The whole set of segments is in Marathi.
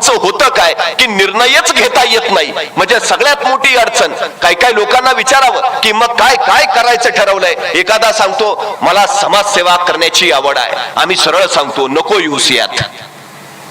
लोकांचं होतं काय की निर्णयच घेता येत नाही. म्हणजे सगळ्यात मोठी अडचण काय काय लोकांना विचारावं की मग काय काय करायचं ठरवलंय? एखादा सांगतो मला समाजसेवा करण्याची आवड आहे. आम्ही सरळ सांगतो नको यूस यात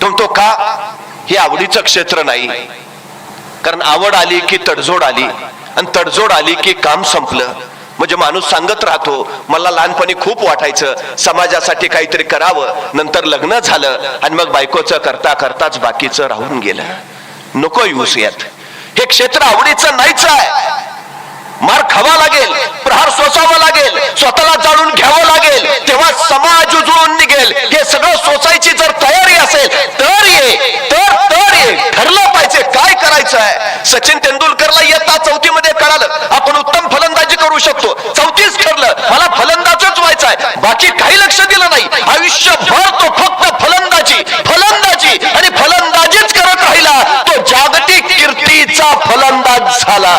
तो म्हणतो का? हे आवडीचं क्षेत्र नाही. कारण आवड आली की तडजोड आली आणि तडजोड आली की काम संपलं. म्हणजे माणूस सांगत राहतो मला लहानपणी खूप वाटायचं समाजासाठी काहीतरी करावं. नंतर लग्न झालं आणि मग बायकोचं करता करताच बाकीचं राहून गेलं. नको यूस यात. हे क्षेत्र आवडीचं नाहीच आहे. मार खावा लागेल प्रहार सोसावा लागेल स्वतःला जाणून घ्यावं लागेल तेव्हा समाज उजळून निघेल. हे सगळं सोसायची जर तयारी असेल तर ये तर तर ये. ठरलं पाहिजे काय करायचं आहे. सचिन तेंडुलकरला इयत्ता चौथीमध्ये कळालं आपण उत्तम फलंदाजी करू शकतो. चौतीस ठरलं. मला फलंदाजच व्हायचं आहे. बाकी काही लक्ष दिलं नाही. आयुष्यभर तो फक्त फलंदाजी फलंदाजी आणि फलंदाजीच करत राहिला. तो जागतिक कीर्तीचा फलंदाज झाला.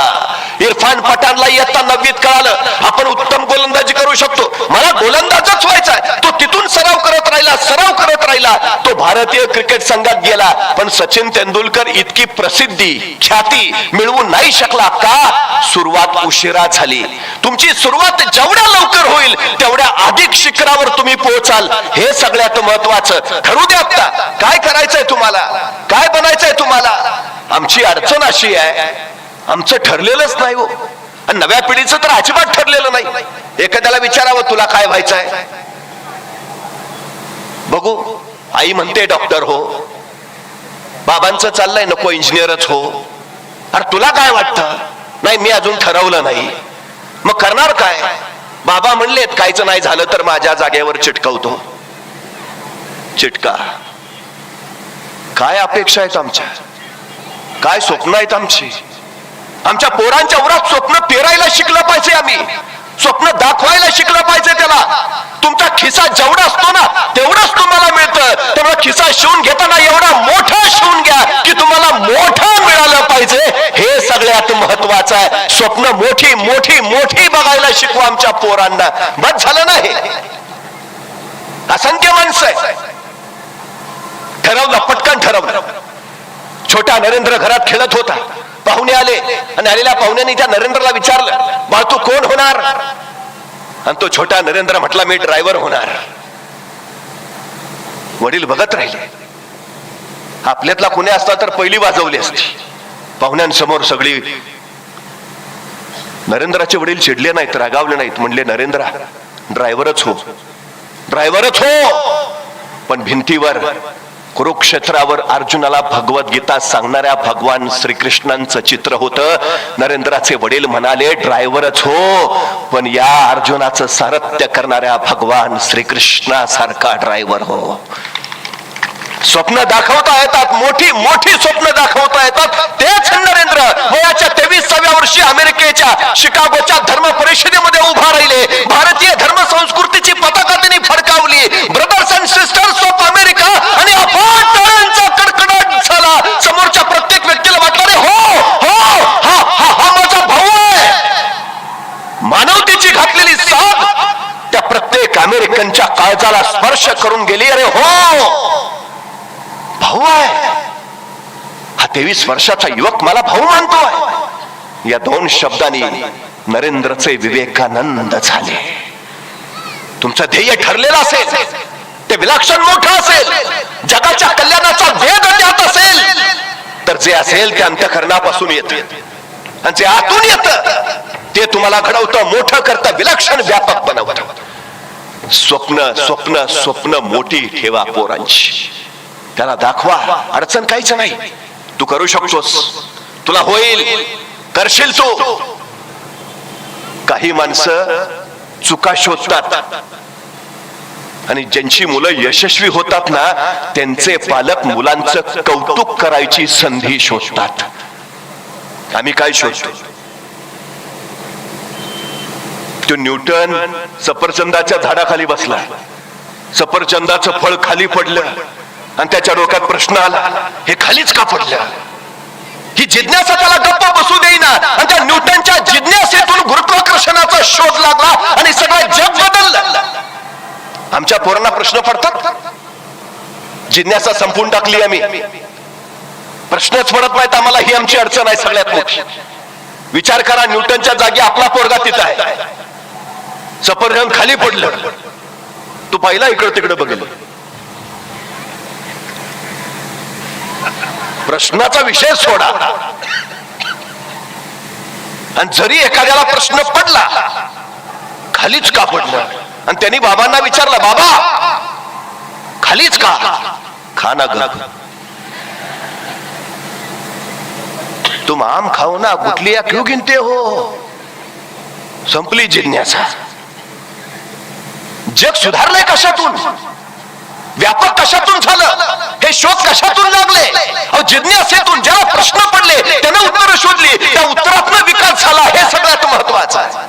इरफान पठाणला येता नववीत कळालं. आपण उत्तम गोलंदाजी करू शकतो. मला गोलंदाजच व्हायचा आहे तो तिथून सराव करत राहिला सराव करत राहिला. तो भारतीय क्रिकेट संघात गेला. पण सचिन तेंडुलकर इतकी प्रसिद्धी ख्याती मिळवू नाही शकला का? सुरुवात उशिरा झाली. तुमची सुरुवात जेवढ्या लवकर होईल तेवढ्या अधिक शिखरावर तुम्ही पोहोचाल. हे सगळ्यात महत्वाचं. ठरू द्या आता काय करायचंय तुम्हाला? काय बनायचंय तुम्हाला? आमची अडचण अशी आहे. आमचं ठरलेलंच नाही हो. आणि नव्या पिढीचं तर अजिबात ठरलेलं नाही. एखाद्याला विचारावं तुला काय व्हायचंय? बघू. आई म्हणते डॉक्टर हो. बाबांचं चाललंय नको इंजिनियरच हो. अरे तुला काय वाटतं? नाही मी अजून ठरवलं नाही. मग करणार काय? बाबा म्हणलेत कायच नाही झालं तर माझ्या जागेवर चिटकवतो. चिटका. काय अपेक्षा आहेत आमच्या? काय स्वप्न आहेत आमची? आमच्या पोरांच्या उरात स्वप्न पेरायला शिकलं पाहिजे आम्ही. स्वप्न दाखवायला शिकलं पाहिजे त्याला. तुमचा खिसा जेवढा असतो ना तेवढंच तुम्हाला मिळतं त्यामुळे खिसा शिवून घेताना एवढा मोठा शिवून घ्या की तुम्हाला मोठं मिळालं पाहिजे. हे सगळ्यात महत्वाचं आहे. स्वप्न मोठी मोठी मोठी बघायला शिकू आमच्या पोरांना. बस झालं ना हे असंख्य माणसं ठरवलं पटकन ठरवलं. छोटा नरेंद्र घरात खेळत होता. पाहुणे आले आणि आलेल्या पाहुण्याने त्या नरेंद्रला विचारलं बा तू कोण होणार? आणि तो छोटा नरेंद्र म्हटला मी ड्रायव्हर होणार. वडील बघत राहिले. आपल्यातला कुणी असता तर पहिली वाजवली असती. पाहुण्यांसमोर सगळी नरेंद्राचे वडील चिडले नाहीत रागावले नाहीत. म्हणले नरेंद्रा ड्रायव्हरच हो. ड्रायव्हरच हो. पण भिंतीवर कुरुक्षेत्रावर अर्जुनाला भगवद्गीता सांगणाऱ्या भगवान श्रीकृष्णांचं चित्र होतं. नरेंद्राचे वडील म्हणाले ड्रायव्हरच हो पण या अर्जुनाचं सारथ्य करणाऱ्या भगवान श्रीकृष्णासारखा ड्रायव्हर हो. स्वप्न दाखवता येतात मोठी मोठी स्वप्न दाखवता येतात. तेच नरेंद्र वयाच्या तेवीसाव्या वर्षी अमेरिकेच्या शिकागोच्या धर्म परिषदेमध्ये उभा राहिले. भारतीय धर्म संस्कृतीची पताका त्यांनी फडकावली. Brothers and sisters of America आणि अफाट डोळ्यांचा कडकडाट झाला. समोरच्या प्रत्येक व्यक्तीला वाटलं रे हो हो हा हा हा माझा भाऊ आहे. मानवतेची घातलेली साथ त्या प्रत्येक अमेरिकनच्या काळजाला स्पर्श करून गेली. अरे हो भाऊ आहे. हा तेवीस वर्षाचा युवक मला भाऊ मानतोय या दोन शब्दांनी नरेंद्रचे विवेकानंद झाले. तुमचं ध्येय ठरलेलं असेल. ते विलक्षण मोठं असेल. जगाच्या कल्याणाचा वेद त्यात असेल. तर जे असेल ते अंतकरणापासून येत. आणि जे आतून येत ते तुम्हाला घडवतं मोठं करतं विलक्षण व्यापक बनवत. स्वप्न स्वप्न स्वप्न मोठी ठेवा पोरांची. त्याला दाखवा अडचण काहीच नाही. तू करू शकतोस. तुला होईल. करशील तू. काही माणसं चुका शोधतात. आणि ज्यांची मुलं यशस्वी होतात ना त्यांचे पालक मुलांचं कौतुक करायची संधी शोधतात. आम्ही काय शोधतो? तो न्यूटन सफरचंदाच्या झाडाखाली बसला. सफरचंदाचं फळ खाली पडलं आणि त्याच्या डोक्यात प्रश्न आला हे खालीच का पडलं? ही जिज्ञासा त्याला गप्पा बसू देईना. आणि त्या न्यूटनच्या जिज्ञासेतून गुरुत्वाकर्षणाचा शोध लागला आणि सगळं जग बदललं. आमच्या पोरांना प्रश्न पडतात? जिज्ञासा संपून टाकली आम्ही. प्रश्नच पडत नाहीत आम्हाला ही आमची अडचण आहे सगळ्यात मोठी. विचार करा न्यूटनच्या जागी आपला पोरगा तिथं आहे. सफरजन खाली पडलं. तू पाहिला इकडं तिकडं बघेल प्रश्नाचा विषय सोडा. आणि जरी एखाद्याला प्रश्न पडला खालीच का पडलं? आणि त्यांनी बाबांना विचारलं बाबा खालीच का? खाना ग तुम आम खाऊ ना गुटलिया क्यों गिनते हो? संपली जिज्ञासा। जग सुधारलंय कशातून? व्यापक कशातून झालं? हे शोध कशातून लागले? अहो जिज्ञासेतून ज्याला प्रश्न पडले त्यानं उत्तर शोधली. त्या उत्तरातनं विकास झाला. हे सगळ्यात महत्वाचं आहे.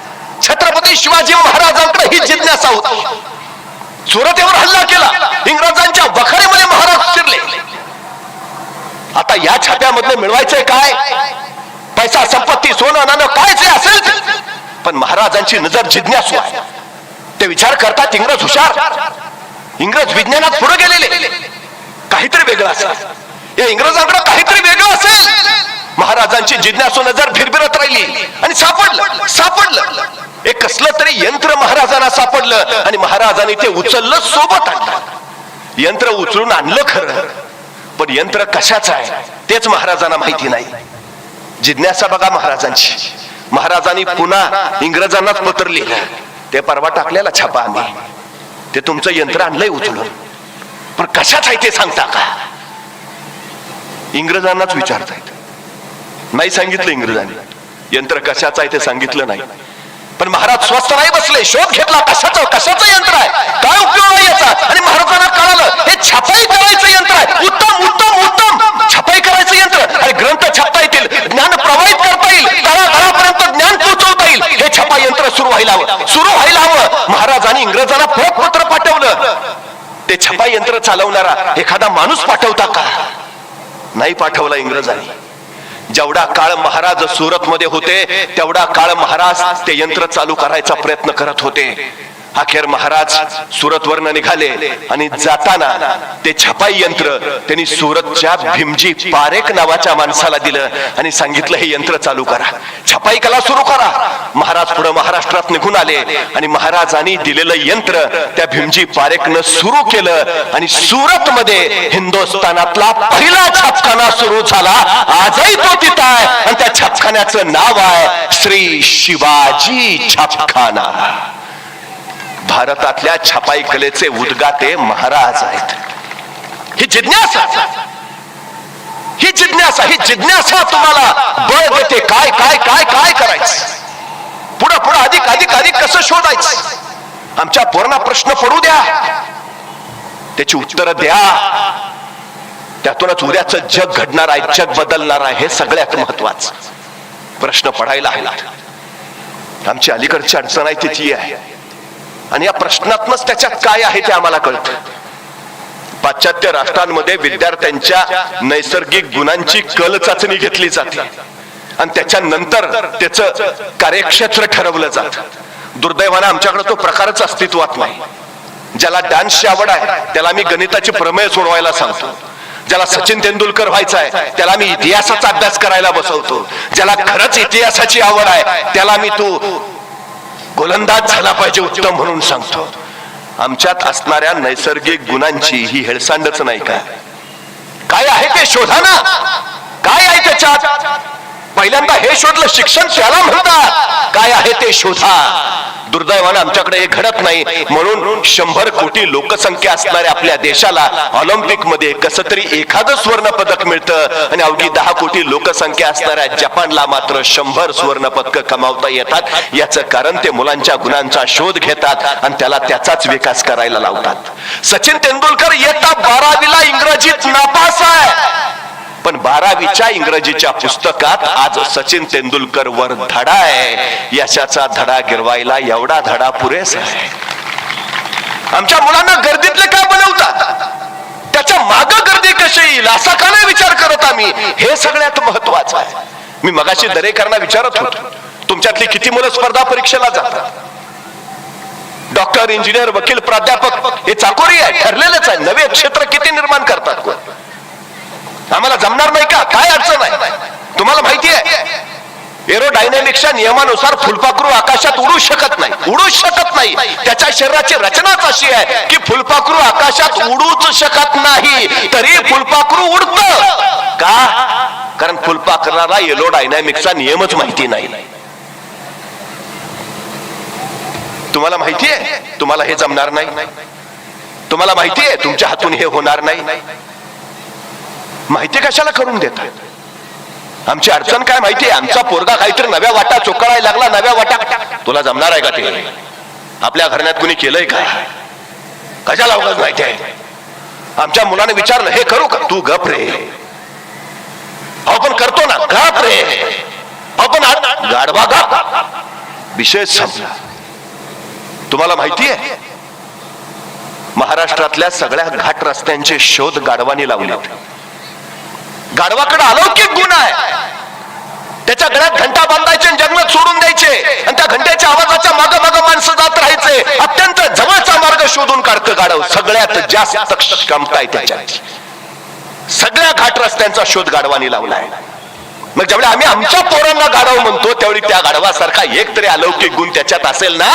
छत्रपती शिवाजी महाराजांकडे ही जिज्ञासा होती. सुरतेवर हल्ला केला. इंग्रजांच्या वखारीमध्ये महाराज शिरले आता या छाप्यामधले मिळवायचंय काय? पैसा संपत्ती सोनं नाणं काय जे असेल पण महाराजांची नजर जिज्ञासू आहे. ते विचार करतात इंग्रज हुशार. इंग्रज विज्ञानात पुढे गेलेले. काहीतरी वेगळं असेल. या इंग्रजांकडे काहीतरी वेगळं असेल. महाराजांची जिज्ञासू नजर फिरफिरत राहिली आणि सापडलं सापडलं एक कसलं तरी यंत्र महाराजांना सापडलं आणि महाराजांनी ते उचललं सोबत आणलं. यंत्र उचलून आणलं खरं पण यंत्र कशाचं आहे तेच महाराजांना माहिती नाही. जिज्ञासा बघा महाराजांची. महाराजांनी पुन्हा इंग्रजांनाच पत्र लिहिलं. ते परवा टाकलेला छापा आम्ही. ते तुमचं यंत्र आणलंय उचलून. पण कशाच आहे ते सांगता का? इंग्रजांनाच विचारतायत नाही सांगितलं इंग्रजांनी. यंत्र कशाचं आहे ते सांगितलं नाही. पण महाराज स्वस्त नाही बसले शोध घेतला कशाचं कशाचं यंत्र आहे? काय उपयोग नाही याचा? आणि महाराजांना कळालं हे छपाई करायचं यंत्र आहे. उत्तम उत्तम उत्तम. छपाई करायचं यंत्र. आणि ग्रंथ छापता येतील ज्ञान प्रवाहित करता येईल तळागाळापर्यंत ज्ञान पोहोचवता येईल. हे छपा यंत्र सुरू व्हायला हवं. सुरू व्हायला हवं. महाराजांनी इंग्रजांना फरक पत्र पाठवलं. ते छपाई यंत्र चालवणारा एखादा माणूस पाठवता का? नाही पाठवला इंग्रजांनी. जेवढा काळ महाराज सुरत मध्ये होते तेवढा काळ महाराज ते यंत्र चालू करायचा प्रयत्न करत होते. अखेर महाराज सुरत वरन निघाले आणि जाताना ते छपाई यंत्र त्यांनी सुरतच्या भीमजी पारेख नावाच्या माणसाला दिलं आणि सांगितलं हे यंत्र चालू करा. छपाई कला सुरू करा. महाराज पुढे महाराष्ट्रात निघून आले आणि महाराजांनी दिलेलं यंत्र त्या भीमजी पारेखनं सुरू केलं आणि सुरत मध्ये हिंदुस्थानातला पहिला छापखाना सुरू झाला. आजही तो तिथं आहे आणि त्या छापखान्याचं नाव आहे श्री शिवाजी छापखाना. भारतातल्या छपाई कलेचे उद्गाते महाराज आहेत. ही जिज्ञासा. ही जिज्ञासा ही जिज्ञासा तुम्हाला बळ देते. काय काय काय काय करायचं? पुढं पुढं अधिक अधिक अधिक कसं शोधायचं? आमच्या पोरांना प्रश्न पडू द्या. त्याची उत्तरं द्या. त्यातूनच उद्याचं जग घडणार आहे जग बदलणार आहे हे सगळ्यात महत्वाचं. प्रश्न पडायला आहे आमची अलीकडची अडचण आहे तिची आहे. आणि या प्रश्नातनच त्याच्यात काय आहे ते आम्हाला कळतं. पाश्चात्य राष्ट्रांमध्ये विद्यार्थ्यांच्या नैसर्गिक गुणांची कल चाचणी घेतली जाते. आणि त्याच्यानंतर त्याचं कार्यक्षेत्र ठरवलं जात. दुर्दैवानं आमच्याकडे तो प्रकारच अस्तित्वात नाही. ज्याला डान्सची आवड आहे त्याला मी गणिताची प्रमेय सोडवायला सांगतो. ज्याला सचिन तेंडुलकर व्हायचा आहे त्याला मी इतिहासाचा अभ्यास करायला बसवतो. ज्याला खरंच इतिहासाची आवड आहे त्याला मी तू गोलंदाज झाला पाहिजे उत्तम म्हणून सांगतो. आमच्यात असणाऱ्या नैसर्गिक गुणांची ही हेळसांडच नाही का? काय आहे ते शोधा ना. काय आहे त्याच्यात? पहिल्यांदा हे शोधलं शिक्षण त्याला म्हणतात. काय आहे ते शोधा. दुर्दैवानं आमच्याकडे हे घडत नाही. म्हणून शंभर कोटी लोकसंख्या असणाऱ्या आपल्या देशाला ऑलिम्पिकमध्ये कस तरी एखादं स्वर्ण पदक मिळतं. आणि अवघी दहा कोटी लोकसंख्या असणाऱ्या जपानला मात्र शंभर सुवर्ण पदक कमावता येतात. याचं कारण ते मुलांच्या गुणांचा शोध घेतात आणि त्याला त्याचाच विकास करायला लावतात. सचिन तेंडुलकर येता बारावीला इंग्रजीत नापास आहे. पण बारावीच्या इंग्रजीच्या पुस्तकात आज सचिन तेंडुलकर वर धडा आहे. यशाचा धडा गिरवायला एवढा धडा पुरेसा आहे. आमच्या मुलांना गर्दीतले काय बनवतात? त्याच्या माग गर्दी कशी येईल? असा का नाही विचार करत आम्ही? हे सगळ्यात महत्वाचं आहे. मी मगाशी दरेकरांना विचारत होतो तुमच्यातली किती मुलं स्पर्धा परीक्षेला जातात? डॉक्टर इंजिनियर वकील प्राध्यापक हे चाकोरी आहे ठरलेलंच आहे. नवे क्षेत्र किती निर्माण करतात कोण? आम्हाला जमणार नाही का? काय अडचण आहे? तुम्हाला माहिती आहे? एरोडायनामिक्सच्या नियमानुसार फुलपाखरू आकाशात उडू शकत नाही. उडू शकत नाही. त्याच्या शरीराची रचनाच अशी आहे की फुलपाखरू आकाशात उडूच शकत नाही. तरी फुलपाखरू उडत. का? कारण फुलपाखराला एरोडायनॅमिक्सचा नियमच माहिती नाही. तुम्हाला माहिती आहे? तुम्हाला हे जमणार नाही. तुम्हाला माहिती आहे? तुमच्या हातून हे होणार नाही. माहिती कशाला करून देत आमची अडचण काय माहितीये आमचा पोरगा काहीतरी नव्या वाटा चोकळायला लागला नव्या वाटा. तुला जमणार आहे का ते? आपल्या घराण्यात कुणी केलंय का? कशाला अवघड माहिती आहे? आमच्या मुलाने विचारलं हे करू का? तू गप रे. आपण करतो ना. गप रे. आपण गाडवा गप. विषय संपला. तुम्हाला माहिती आहे? महाराष्ट्रातल्या सगळ्या घाट रस्त्यांचे शोध गाढवाने लावले गाढवाकडे अलौकिक गुण आहे. त्याच्या गळ्यात घंटा बांधायचे आणि जंगलात सोडून द्यायचे. आणि त्या घंट्याच्या आवाजाच्या माग माग माणसं जात राहायचे. अत्यंत जवळचा मार्ग शोधून काढतं गाढव. सगळ्यात जास्त क्षमता आहे त्याच्यात. सगळ्या घाट रस्त्यांचा शोध गाढवानी लावलाय. मग ज्यावेळी आम्ही आमच्या पोरांना गाढव म्हणतो त्यावेळी त्या गाढवासारखा एक तरी अलौकिक गुण त्याच्यात असेल ना?